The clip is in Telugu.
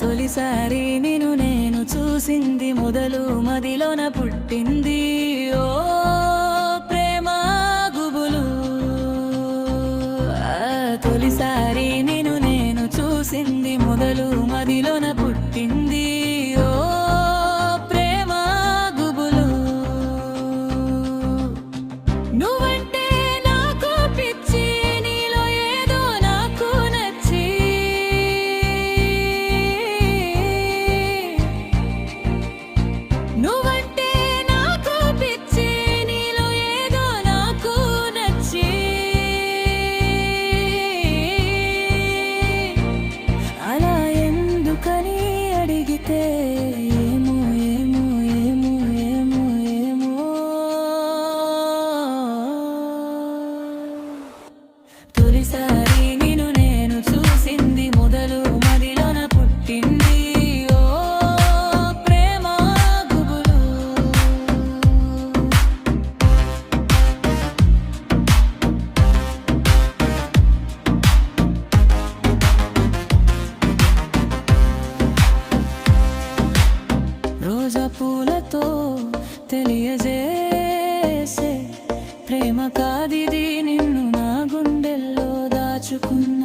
తొలిసారి నిను నేను చూసింది మొదలు మదిలోన పుట్టింది. ఓ ప్రేమ గుబులు. తొలిసారి నిను నేను చూసింది మొదలు మదిలోన తెలియజేసే ప్రేమ కాదిది నిన్ను నా గుండెల్లో దాచుకుంది